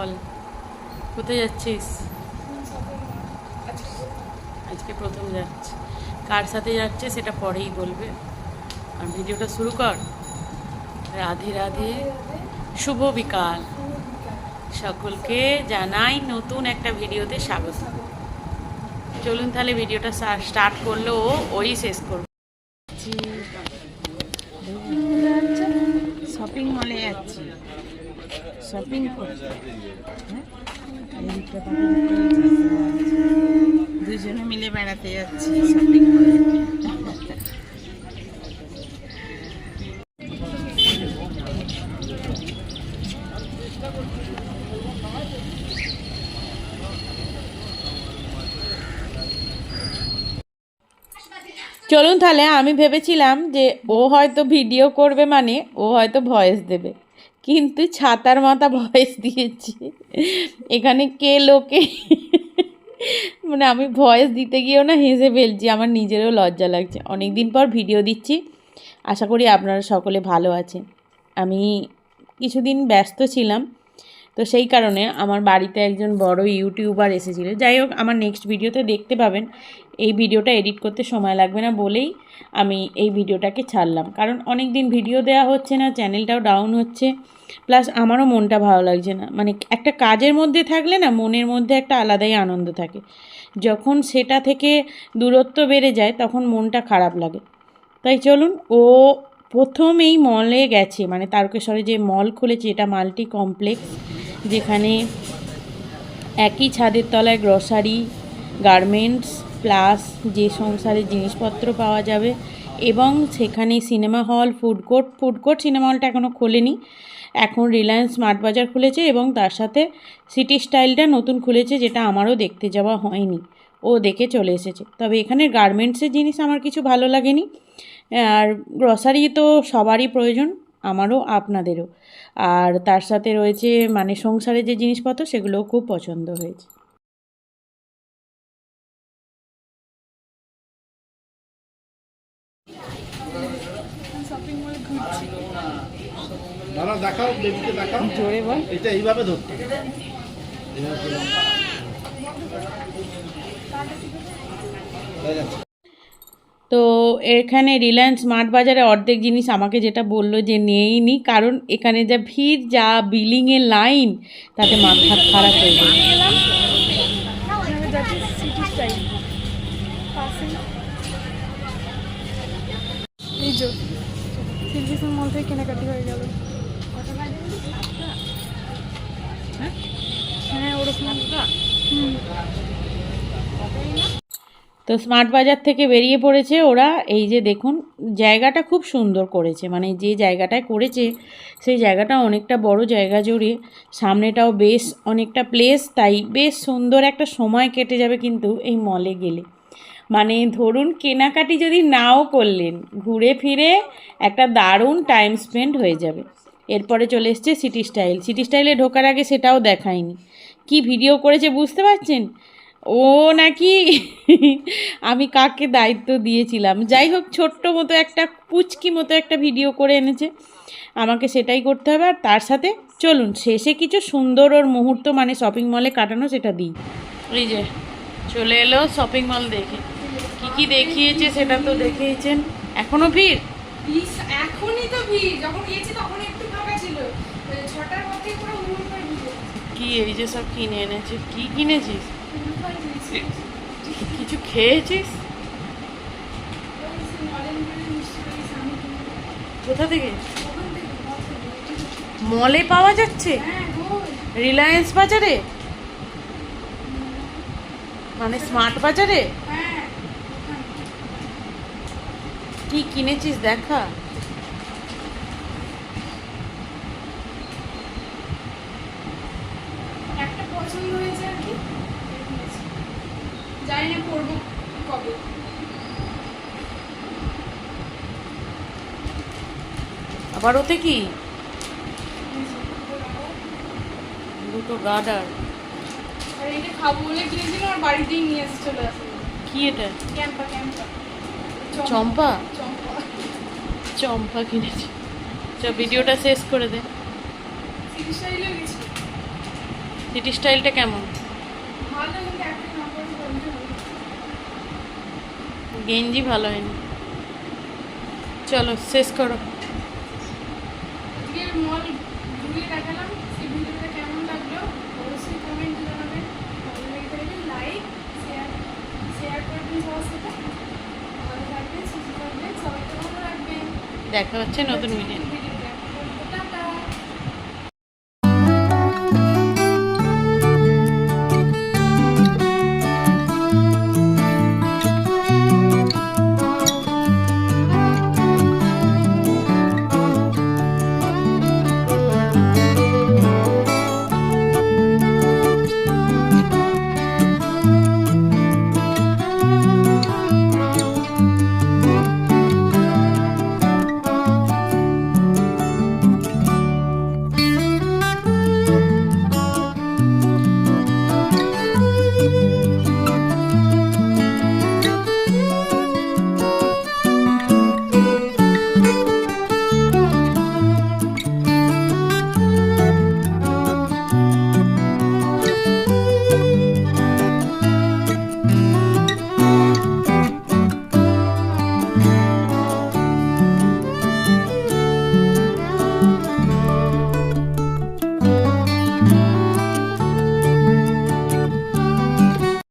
বল কোথায় যাচ্ছিস আজকে প্রথম যাচ্ছে কার সাথে যাচ্ছে সেটা পরেই বলবে আর ভিডিওটা শুরু কর রাধে রাধে শুভ বিকাল সকলকে জানাই নতুন একটা ভিডিওতে স্বাগত চলুন তাহলে ভিডিওটা স্টার্ট করল ও ওই শেষ করব শপিং করতে হ্যাঁ? দুজনে মিলে বেড়াতে যাচ্ছি শপিং চলুন তাহলে আমি ভেবেছিলাম যে ও হয়তো ভিডিও করবে মানে ও হয়তো ভয়েস দেবে কিন্তু ছাতার মাথা ভয়েস দিয়েছি। এখানে কে লোকে? মানে আমি ভয়েস দিতে গিয়েও না হেসে ফেলছি, আমার নিজেরও লজ্জা লাগছে। অনেক দিন পর ভিডিও দিচ্ছি, আশা করি আপনারা সকলে ভালো আছেন। আমি কিছুদিন ব্যস্ত ছিলাম, তো সেই কারণে আমার বাড়িতে একজন বড় ইউটিউবার এসেছিল। যাই হোক, আমার নেক্সট ভিডিওতে দেখতে পাবেন। এই ভিডিওটা এডিট করতে সময় লাগবে না বলেই আমি এই ভিডিওটাকে ছাড়লাম। কারণ অনেক দিন ভিডিও দেওয়া হচ্ছে না, চ্যানেলটাও ডাউন হচ্ছে। প্লাস আমারও মনটা ভালো লাগছে না। মানে একটা কাজের মধ্যে থাকলে না মনের মধ্যে একটা আলাদাই আনন্দ থাকে। যখন সেটা থেকে দূরত্ব বেড়ে যায় তখন মনটা খারাপ লাগে। তাই চলুন, ও প্রথম এই মলে গেছে। মানে তারকেশ্বরে যে মল খুলেছে, এটা মাল্টি কমপ্লেক্স যেখানে একই ছাদের তলায় গ্রসারি গার্মেন্টস প্লাস যে সংসারের জিনিসপত্র পাওয়া যাবে এবং সেখানে cinema hall, food court food court cinema হলটা এখনও খোলেনি। এখন রিলায়েন্স স্মার্ট বাজার খুলেছে এবং তার সাথে সিটি স্টাইলটা নতুন খুলেছে যেটা আমারও দেখতে যাওয়া হয়নি। ও দেখে চলে এসেছে। তবে এখানে গার্মেন্টসের জিনিস আমার কিছু ভালো লাগেনি। আর গ্রসারি তো সবারই প্রয়োজন, আমারও, আপনাদেরও। আর তার সাথে রয়েছে মানে সংসারের যে জিনিসপত্র, সেগুলোও খুব পছন্দ হয়েছে। দাঁড়াও দেখাও বেবিকে দেখাও। জোরে বল। এটা এইভাবে ধরতে। তো এখানে রিলায়েন্স স্মার্ট বাজারে অর্ধেক জিনিস আমাকে যেটা বলল যে নেইনি কারণ এখানে যা ভিড় যা বিলিংয়ের লাইন তাতে মাথা খারাপ হয়ে যায়। এই মল থেকে কেনাকাটি হয়ে গেল। হ্যাঁ তো স্মার্ট বাজার থেকে বেরিয়ে পড়েছে ওরা। এই যে দেখুন, জায়গাটা খুব সুন্দর করেছে। মানে যে জায়গাটায় করেছে, সেই জায়গাটা অনেকটা বড় জায়গা জুড়ে। সামনেটাও বেশ অনেকটা প্লেস তাই বেশ সুন্দর একটা সময় কেটে যাবে কিন্তু এই মলে গেলে। মানে ধরুন কেনাকাটি যদি নাও করলেন, ঘুরে ফিরে একটা দারুণ টাইম স্পেন্ড হয়ে যাবে। এরপরে চলে এসছে সিটি স্টাইল সিটি স্টাইলে ঢোকার আগে সেটাও দেখায়নি। কি ভিডিও করেছে বুঝতে পারছেন? ও নাকি আমি কাকে দায়িত্ব দিয়েছিলাম? যাই হোক, ছোট্ট মতো একটা, পুচকি মতো একটা ভিডিও করে এনেছে। আমাকে সেটাই করতে হবে আর তার সাথে চলুন, শেষে কিছু সুন্দর ওর মুহূর্ত মানে শপিং মলে কাটানো সেটা দিই। এই যে, চলে এলো শপিং মল দেখে। কি দেখিয়েছে সেটা তো দেখিয়েছেন। এখনও ভিড়? এখনই তো ভিড়। যখন গিয়েছি তখন একটু ফাঁকা ছিল। ছটার মধ্যে পুরো কি এই যে সব কিনে এনেছে? কি কিনেছিস? কিছু খেয়েছিস? কোথা থেকে? মলে পাওয়া যাচ্ছে? হ্যাঁ রিলায়েন্স বাজারে? মানে স্মার্ট বাজারে? হ্যাঁ কি কিনেছিস দেখা? একটা পছন্দ হয়েছে আর কি জানি না কবে। আবার ওতে কি? দুটো গার্ডার আর এটা খাব বলে কিনেছিলাম আর বাড়িতেই নিয়ে এসে চলে আসে কি এটা? ক্যাম্পা ক্যাম্পা। চম্পা? চম্পা কিনেছি। চ ভিডিওটা শেষ করে দে। সিটি স্টাইলটা কেমন? গেঞ্জি ভালো হয়নি। চলো, শেষ করো। লাইক শেয়ার শেয়ার সবার সাথে। দেখা হচ্ছে নতুন ভিডিও